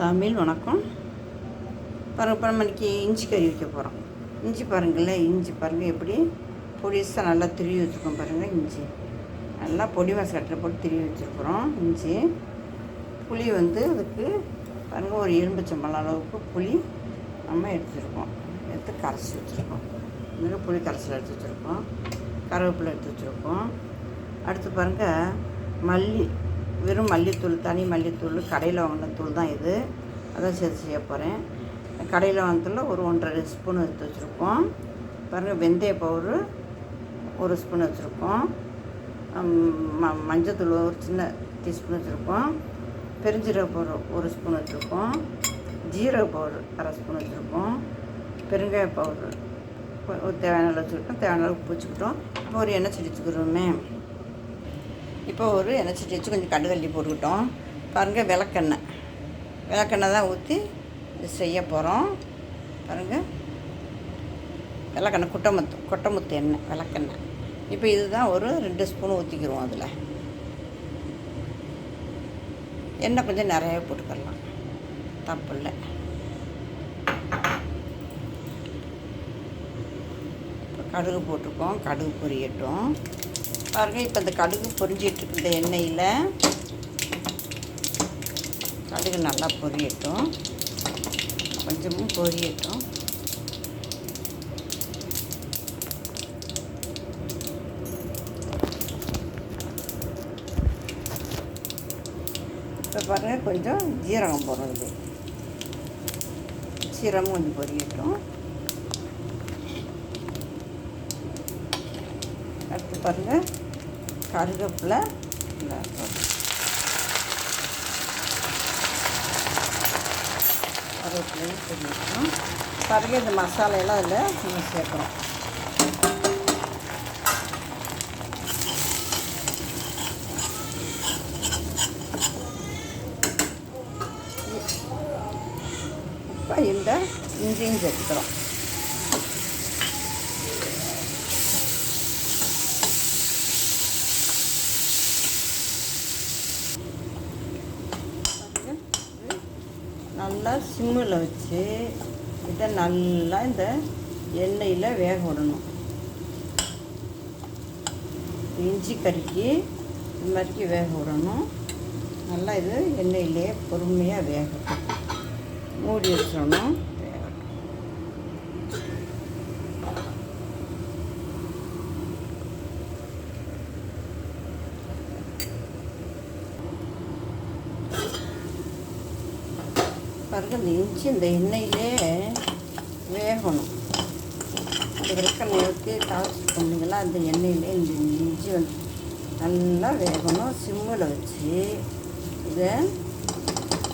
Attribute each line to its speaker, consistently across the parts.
Speaker 1: தமிழ் வணக்கம். பாருங்க இப்போ நம்ம இன்னைக்கு இஞ்சி கறி வைக்க போகிறோம் இஞ்சி பாருங்களேன் இஞ்சி பாருங்கள் எப்படி? பொடிசாக நல்லா திருவி வச்சுருக்கோம் பாருங்கள் இஞ்சி. நல்லா பொடி மசாட்டில் போட்டு திருவி வச்சுருக்குறோம் இஞ்சி. புளி வந்து அதுக்கு பாருங்கள் ஒரு எலும்புச்சம்பழம் அளவுக்கு புளி நம்ம எடுத்துருக்கோம். எடுத்து கரைச்சி வச்சுருக்கோம். இந்த புளி கரைசல் எடுத்து வச்சுருக்கோம். கருவேப்பிலை எடுத்து வச்சுருக்கோம். அடுத்து பாருங்கள் மல்லி. வெறும் மல்லித்தூள் தனி மல்லித்தூள் கடையில் வாங்கின தூள் தான் இது. அதான் சேர்த்து செய்ய போகிறேன் கடையில் வாங்கினதில் ஒரு ஒன்றரை ஸ்பூன் எடுத்து வச்சுருக்கோம். பாருங்கள் வெந்தய பவுரு ஒரு ஸ்பூன் வச்சுருக்கோம். ம மஞ்சத்தூள் ஒரு சின்ன டீஸ்பூன் வச்சுருக்கோம். பெருஞ்சீரக பவுடர் ஒரு ஸ்பூன் வச்சுருக்கோம். ஜீரக பவுடர் அரை ஸ்பூன் வச்சுருக்கோம். பெருங்காய பவுடர் ஒரு தேவையான அளவு வச்சுருக்கோம். தேவையான அளவுக்கு பூச்சிக்கிட்டோம். இப்போ ஒரு எண்ணெய் செடி வச்சுக்கிறோமே. இப்போ ஒரு எண்ணெய் சட்டி வச்சு கொஞ்சம் கடுகல்லி போட்டுக்கிட்டோம். பாருங்கள் விளக்கெண்ணெய் விளக்கெண்ணெய் தான் ஊற்றி இது செய்ய போகிறோம் பாருங்கள் விளக்கெண்ணெய் குட்டமுத்து கொட்டமுத்து எண்ணெய் விளக்கெண்ணெய் இப்போ இதுதான் ஒரு ரெண்டு ஸ்பூன் ஊற்றிக்கிடுவோம் அதில். எண்ணெய் கொஞ்சம் நிறையவே போட்டுக்கலாம் தப்பு இல்லை. இப்போ கடுகு போட்டிருக்கோம். கடுகு பொரியட்டும். பாருங்கள் இப்போ இந்த கடுகு பொரிஞ்சிட்டுருக்கு இந்த எண்ணெயில். கடுகு நல்லா பொரியட்டும். கொஞ்சமும் பொரியட்டும். இப்போ பாருங்கள் கொஞ்சம் ஜீரகம் போடுறது சீரகம் கொஞ்சம் பொரியட்டும். அடுத்து பாருங்கள் கருவேப்பிலை. இந்த கருவேப்பிலையும் பொரியட்டும் பாருங்கள் இந்த மசாலையெல்லாம் அதில் நம்ம சேர்க்குறோம். இப்போ இந்த இஞ்சியும் சேர்த்துக்கிறோம். நல்லா சிம்மில் வச்சு இதை நல்லா இந்த எண்ணெயில் வேக விடணும். இஞ்சி கறிக்கு இது மாதிரிக்கு வேக விடணும். நல்லா இது எண்ணெயிலே பொறுமையாக வேக மூடி வச்சிடணும். வேகட்டும் இந்த இஞ்சி இந்த எண்ணெயிலே வேகணும். அந்த விளக்கெண்ணெய் காசு காய்ச்சி பண்ணிங்களா அந்த எண்ணெயிலே இந்த இஞ்சி வந்து நல்லா வேகணும். சிம்மில் வச்சு இதை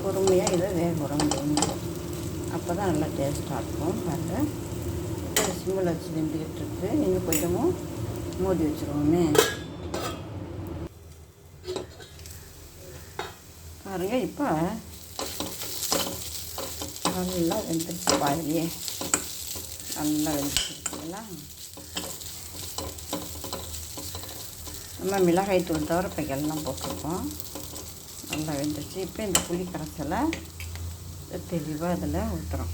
Speaker 1: பொறுமையாக இதை வேக விட முடியும் அப்போ தான் நல்லா டேஸ்ட்டாக இருக்கும். பாருங்கள் இப்போ சிம்மில் வச்சு நின்றுக்கிட்டு இருக்கு. நீங்கள் கொஞ்சமும் மூடி வச்சுருவோமே. பாருங்கள் இப்போ நல்லா வெந்துருச்சு பாதிலே நல்லா வெந்துருச்சுங்களா நம்ம மிளகாய் தூள் தவிர இப்போ எல்லாம் போட்டிருக்கோம். நல்லா வெந்துருச்சு. இப்போ இந்த புளி கரைச்சலை தெளிவாக அதில் ஊற்றுறோம்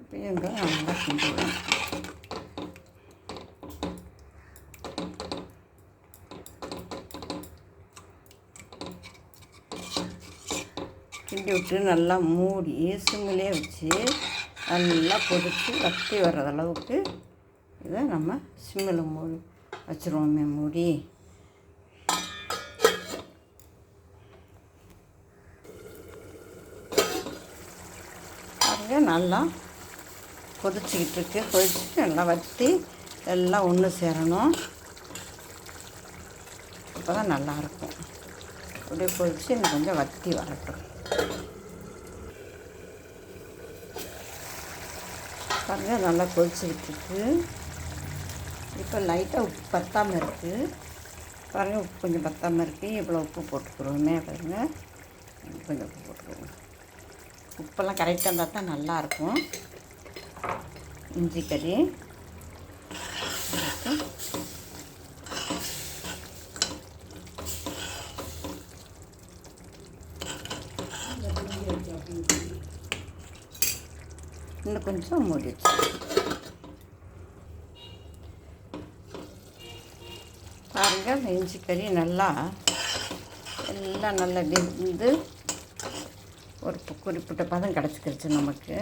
Speaker 1: இப்போ எங்கே நல்லா கிண்டுவோம். கிண்டி விட்டு நல்லா மூடி சிம்மிலே வச்சு நல்லா கொதித்து வத்தி வர்ற அளவுக்கு இதை நம்ம சிம்மில் மூடி வச்சுருவோமே மூடி. பாருங்க நல்லா கொதிச்சிக்கிட்டு இருக்கு. கொதிச்சு நல்லா வற்றி எல்லாம் ஒன்று சேரணும். அப்போ தான் நல்லாயிருக்கும் அப்படியே கொதிச்சு இன்னும் கொஞ்சம் வற்றி வரட்டும். பாருங்கள் நல்லா கொதிச்சுக்கிட்டுருக்கு இப்போ லைட்டாக உப்பு பத்தாமல் இருக்குது பாருங்கள் உப்பு கொஞ்சம் பத்தாமல் இருக்குது இவ்வளோ உப்பு போட்டுக்கிறோமே பாருங்கள் கொஞ்சம் உப்பு போட்டுக்கிறோம். உப்பெல்லாம் கரெக்டாக இருந்தால் தான் நல்லாயிருக்கும் இஞ்சி கறி. இன்னும் கொஞ்சம் மூடி பாருங்கள் இஞ்சி கறி நல்லா எல்லாம் நல்லா வெந்து ஒரு குறிப்பிட்ட பதம் கிடச்சிக்கிருச்சு நமக்கு.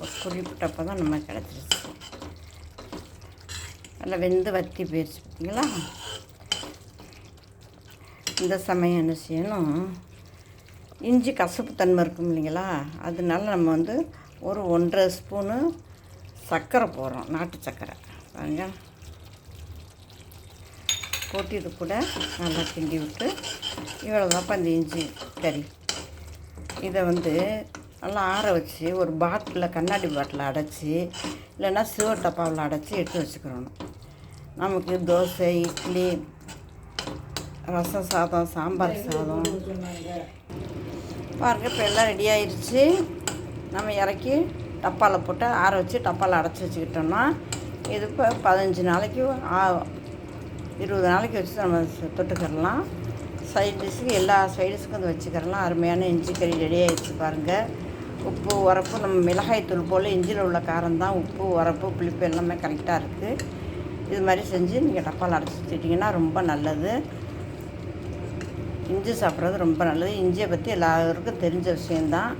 Speaker 1: ஒரு குறிப்பிட்ட பதம் நம்ம கிடச்சிருச்சு. நல்லா வெந்து வத்தி போயிடுச்சு பார்த்தீங்களா இந்த சமயம் என்ன செய்யணும்? இஞ்சி கசப்பு தன்மை இருக்கும் இல்லைங்களா? அதனால நம்ம வந்து ஒரு ஒன்றரை ஸ்பூனு சர்க்கரை போடுறோம் நாட்டு சர்க்கரை. பாருங்க. போட்டு இது கூட நல்லா கிண்டி விட்டு இவ்வளோதாப்பா இந்த இஞ்சி கறி. இதை வந்து நல்லா ஆற வச்சு ஒரு பாட்டிலில் கண்ணாடி பாட்டில் அடைச்சி இல்லைன்னா சிவர் டப்பாவில் அடைச்சி எடுத்து வச்சுக்கிறணும் நமக்கு தோசை இட்லி ரசம் சாதம் சாம்பார் சாதம். பாருங்க இப்போ எல்லாம் ரெடி ஆயிடுச்சு நம்ம இறக்கி டப்பாவில் போட்டு ஆற வச்சு டப்பாவில் அடைச்சி வச்சுக்கிட்டோம்னா இது இப்போ பதினஞ்சு நாளைக்கு ஆ- இருபது நாளைக்கு வச்சு நம்ம தொட்டுக்கிறலாம் தொட்டுக்கிடலாம் சைட் டிஷ்ஷுக்கு எல்லா சைட் டிஷ்ஷுக்கும் வந்து வச்சுக்கிறலாம் அருமையான இஞ்சி கறி ரெடி ஆயிடுச்சு பாருங்கள் உப்பு உரப்பு நம்ம மிளகாய் தூள் போல் இஞ்சியில் உள்ள காரம் தான் உப்பு உரப்பு புளிப்பு எல்லாமே கரெக்டாக இருக்குது இது மாதிரி செஞ்சு நீங்கள் டப்பாவில் அடைச்சி வச்சுட்டிங்கன்னா ரொம்ப நல்லது. இஞ்சி சாப்பிட்றது ரொம்ப நல்லது. இஞ்சியை பற்றி எல்லாருக்கும் தெரிஞ்ச விஷயந்தான்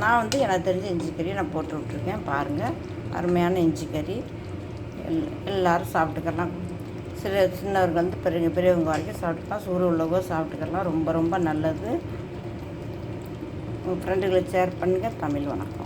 Speaker 1: நான் வந்து எனக்கு தெரிஞ்ச இஞ்சி கறி நான் போட்டு விட்ருக்கேன் பாருங்கள் அருமையான இஞ்சி கறி. எல் எல்லோரும் சாப்பிட்டுக்கலாம். சில சின்னவர்கள் வந்து பெரிய பெரியவங்க வரைக்கும் சாப்பிட்டுக்கலாம். சூறு உள்ளவங்க சாப்பிட்டுக்கலாம். ரொம்ப ரொம்ப நல்லது. உங்கள் ஃப்ரெண்டுகளை ஷேர் பண்ணுங்கள் தமிழ் வணக்கம்.